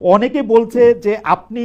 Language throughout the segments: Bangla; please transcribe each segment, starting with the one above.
অনেকে বলছে যে আপনি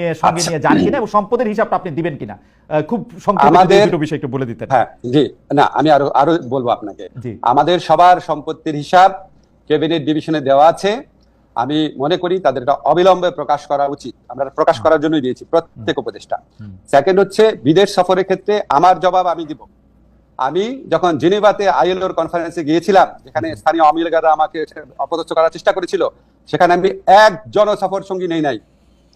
সঙ্গে আচ্ছা। নিয়ে যান কিনা এবং সম্পদের হিসাবটা আপনি দিবেন কিনা? খুব সংক্ষেপে আমাদের- দুটো বিষয় একটু বলে দিতেন। হ্যাঁ জি। না আমি আরও আরও বলব আপনাকে। আমাদের সবার সম্পত্তির হিসাব ক্যাবিনেট ডিভিশনে দেওয়া আছে। আমি মনে করি তাদের এটা অবিলম্বে প্রকাশ করা উচিত। আমরা প্রকাশ করার জন্যই দিয়েছি প্রত্যেক উপদেষ্টা। সেকেন্ড হচ্ছে বিদেশ সফরের ক্ষেত্রে আমার জবাব আমি দিব। আমি যখন জেনেভাতে আইএলওর কনফারেন্সে গিয়েছিলাম যেখানে স্থানীয় আওয়ামী লীগাররা আমাকে অপদস্থ করার চেষ্টা করেছিল সেখানে আমি এক জনসফর সঙ্গী নেই নাই।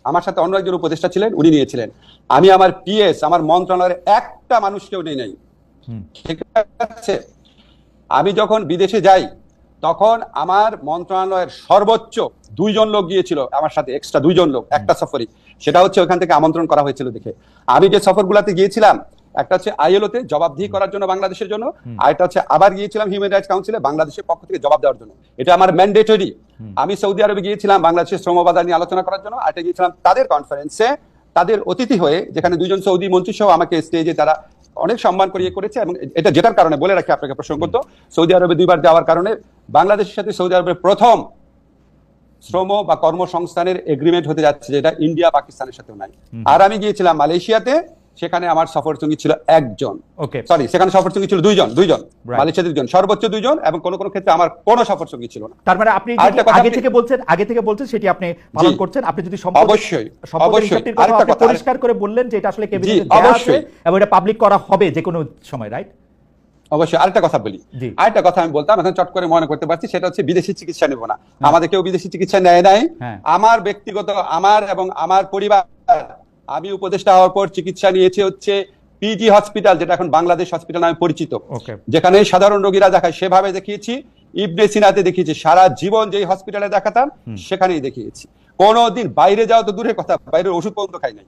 আমার সাথে অন্য একজন উপদেষ্টা ছিলেন উনি নিয়েছিলেন। আমি আমার পিএস আমার মন্ত্রণালয়ের একটা মানুষকেও নেই নাই। ঠিক আছে? আমি যখন বিদেশে যাই তখন আমার মন্ত্রণালয়ের সর্বোচ্চ দুইজন লোক গিয়েছিল আমার সাথে এক্সট্রা দুইজন লোক একটা সফরই। সেটা হচ্ছে ওখান থেকে আমন্ত্রণ করা হয়েছিল দেখে। আমি যে সফরগুলোতে গিয়েছিলাম একটা হচ্ছে আইএলওতে জবাবদিহি করার জন্য বাংলাদেশের জন্য আর একটা হচ্ছে আবার গিয়েছিলাম হিউম্যান রাইটস কাউন্সিলে বাংলাদেশের পক্ষ থেকে জবাব দেওয়ার জন্য। এটা আমার ম্যান্ডেটরি। আমি সৌদি আরবে গিয়েছিলাম বাংলাদেশের শ্রম বাজার নিয়ে আলোচনা করার জন্য একটা গিয়েছিলাম তাদের কনফারেন্সে তাদের অতিথি হয়ে যেখানে দুজন সৌদি মন্ত্রী সহ আমাকে স্টেজে তারা অনেক সম্মান করিয়ে করেছে এবং এটা যেটার কারণে বলে রাখি আপনাকে প্রসঙ্গত সৌদি আরবে দুইবার যাওয়ার কারণে বাংলাদেশের সাথে সৌদি আরবের প্রথম শ্রম বা কর্মসংস্থানের এগ্রিমেন্ট হতে যাচ্ছে যেটা ইন্ডিয়া পাকিস্তানের সাথেও নাই। আর আমি গিয়েছিলাম মালয়েশিয়াতে সেখানে আমার সফর সঙ্গী ছিল একজন। ওকে সরি সেখানে সফর সঙ্গী ছিল দুইজন দুইজন Right. মালয়েশিয়াতে দুজন সর্বোচ্চ দুইজন এবং কোন কোন ক্ষেত্রে আমার কোনো সফর সঙ্গী ছিল না। তার মানে আপনি আগে থেকে বলছেন আগে থেকে বলছেন সেটি আপনি পালন করছেন। আপনি যদি অবশ্যই অবশ্যই। আরেকটা কথা পরিষ্কার করে বললেন যে এটা আসলে আছে অবশ্যই। এবং এটা পাবলিক করা হবে যে কোনো সময় রাইট অবশ্যই আরেকটা কথা বলি। আরেকটা কথা আমি বলতাম এখন চট করে মনে করতে পারছি সেটা হচ্ছে বিদেশি চিকিৎসা নেব না। আমাদের কেউ বিদেশি চিকিৎসা নেয় নাই। হ্যাঁ। আমার ব্যক্তিগত আমার এবং আমার পরিবার আমি উপদেষ্টা হওয়ার পর চিকিৎসা নিয়েছে হচ্ছে পিজি হসপিটাল যেটা এখন বাংলাদেশ হসপিটাল নামে পরিচিত। যেখানে সাধারণ রোগীরা দেখায় সেভাবে দেখিয়েছি ইবনে সিনাতে দেখিয়েছি সারা জীবন যেই হসপিটালে দেখাতাম সেখানেই দেখিয়েছি। কোনোদিন বাইরে যাওয়া তো দূরের কথা বাইরের ওষুধ পর্যন্ত খাই নাই।